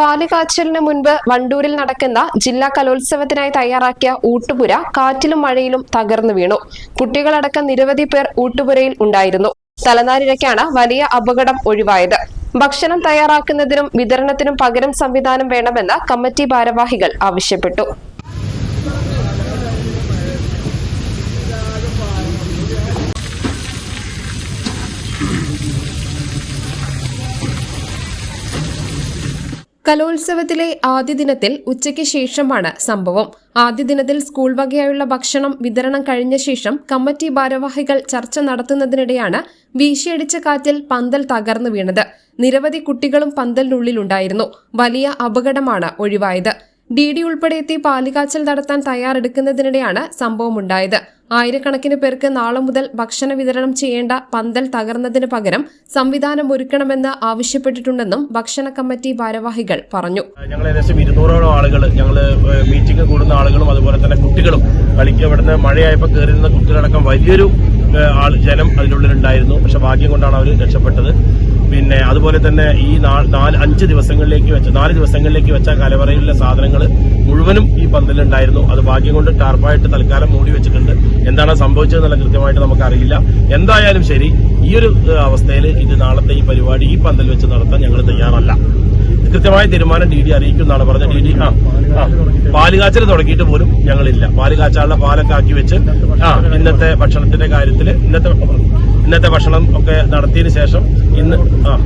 പാലുകാച്ചലിന് മുൻപ് വണ്ടൂരിൽ നടക്കുന്ന ജില്ലാ കലോത്സവത്തിനായി തയ്യാറാക്കിയ ഊട്ടുപുര കാറ്റിലും മഴയിലും തകർന്നു വീണു. കുട്ടികളടക്കം നിരവധി പേർ ഊട്ടുപുരയിൽ ഉണ്ടായിരുന്നു. തലനാരിഴയ്ക്കാണ് വലിയ അപകടം ഒഴിവായത്. ഭക്ഷണം തയ്യാറാക്കുന്നതിനും വിതരണത്തിനും പകരം സംവിധാനം വേണമെന്ന് കമ്മിറ്റി ഭാരവാഹികൾ ആവശ്യപ്പെട്ടു. കലോത്സവത്തിലെ ആദ്യ ദിനത്തിൽ ഉച്ചയ്ക്ക് ശേഷമാണ് സംഭവം. ആദ്യ ദിനത്തിൽ സ്കൂൾ വകയായുള്ള ഭക്ഷണം വിതരണം കഴിഞ്ഞ ശേഷം കമ്മിറ്റി ഭാരവാഹികൾ ചർച്ച നടത്തുന്നതിനിടെയാണ് വീശിയടിച്ച കാറ്റിൽ പന്തൽ തകർന്നു വീണത്. നിരവധി കുട്ടികളും പന്തലിനുള്ളിലുണ്ടായിരുന്നു. വലിയ അപകടമാണ് ഒഴിവായത്. ഡി ഡി ഉൾപ്പെടെ എത്തി പാലുകാച്ചൽ നടത്താൻ തയ്യാറെടുക്കുന്നതിനിടെയാണ് സംഭവമുണ്ടായത്. ആയിരക്കണക്കിന് പേർക്ക് നാളെ മുതൽ ഭക്ഷണ വിതരണം ചെയ്യേണ്ട പന്തൽ തകർന്നതിന് പകരം സംവിധാനം ഒരുക്കണമെന്ന് ആവശ്യപ്പെട്ടിട്ടുണ്ടെന്നും ഭക്ഷണ കമ്മിറ്റി ഭാരവാഹികൾ പറഞ്ഞു. ഞങ്ങൾ ഏകദേശം ഇരുന്നൂറോളം ആളുകൾ ഞങ്ങൾ മീറ്റിംഗ് കൂടുന്ന ആളുകളും അതുപോലെ തന്നെ കുട്ടികളും കളിക്കുക ഇവിടുന്ന് മഴയായപ്പോൾ നിന്ന കുട്ടികളടക്കം വലിയൊരു ആൾ ജനം അതിനുള്ളിലുണ്ടായിരുന്നു. പക്ഷെ ഭാഗ്യം കൊണ്ടാണ് അവർ രക്ഷപ്പെട്ടത്. പിന്നെ അതുപോലെ തന്നെ ഈ നാല് അഞ്ച് ദിവസങ്ങളിലേക്ക് വെച്ച നാല് ദിവസങ്ങളിലേക്ക് വെച്ച കലവറയിലെ സാധനങ്ങൾ മുഴുവനും ഈ പന്തലുണ്ടായിരുന്നു അത് ഭാഗ്യം കൊണ്ട് ടാർപ്പായിട്ട് തൽക്കാലം മൂടി വെച്ചിട്ടുണ്ട്. എന്താണ് സംഭവിച്ചതെന്നുള്ള കൃത്യമായിട്ട് നമുക്കറിയില്ല. എന്തായാലും ശരി ഈ ഒരു അവസ്ഥയിൽ ഇത് നാളത്തെ ഈ പരിപാടി ഈ പന്തൽ വെച്ച് നടത്താൻ ഞങ്ങൾ തയ്യാറല്ല. കൃത്യമായ തീരുമാനം ഡി ഡി അറിയിക്കുന്നതാണ് പറഞ്ഞ ഡി ഡി ആ പാൽ തുടങ്ങിയിട്ട് പോലും ഞങ്ങളില്ല. പാൽ പാലൊക്കെ ആക്കി വെച്ച് ആ ഇന്നത്തെ ഭക്ഷണത്തിന്റെ കാര്യത്തിൽ ഇന്നത്തെ ഇന്നത്തെ ഭക്ഷണം ഒക്കെ നടത്തിയതിന് ശേഷം ഇന്ന് ആ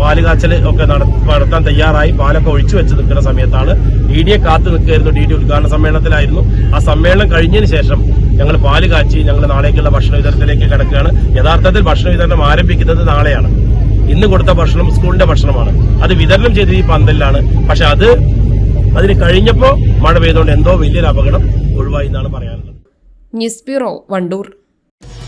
പാൽ കാച്ചൽ ഒക്കെ നട- നടത്താൻ തയ്യാറായി. പാലൊക്കെ ഒഴിച്ചു വെച്ച് നിൽക്കുന്ന സമയത്താണ് ഡി ഡിയെ കാത്തു നിൽക്കുകയായിരുന്നു. ഡി ഡി ഉദ്ഘാടന സമ്മേളനത്തിലായിരുന്നു. ആ സമ്മേളനം കഴിഞ്ഞതിന് ശേഷം ഞങ്ങൾ പാൽ കാച്ചി ഞങ്ങൾ നാളേക്കുള്ള ഭക്ഷണ വിതരണത്തിലേക്ക് കിടക്കുകയാണ്. യഥാർത്ഥത്തിൽ ഭക്ഷണ വിതരണം ആരംഭിക്കുന്നത് നാളെയാണ്. ഇന്ന് കൊടുത്ത ഭക്ഷണം സ്കൂളിന്റെ ഭക്ഷണമാണ്. അത് വിതരണം ചെയ്തത് ഈ പന്തലിലാണ്. പക്ഷെ അത് അതിന് കഴിഞ്ഞപ്പോ മഴ പെയ്തുകൊണ്ട് എന്തോ വലിയൊരു അപകടം ഒഴിവായി എന്നാണ് പറയാനുള്ളത്. News bureau Wandoor.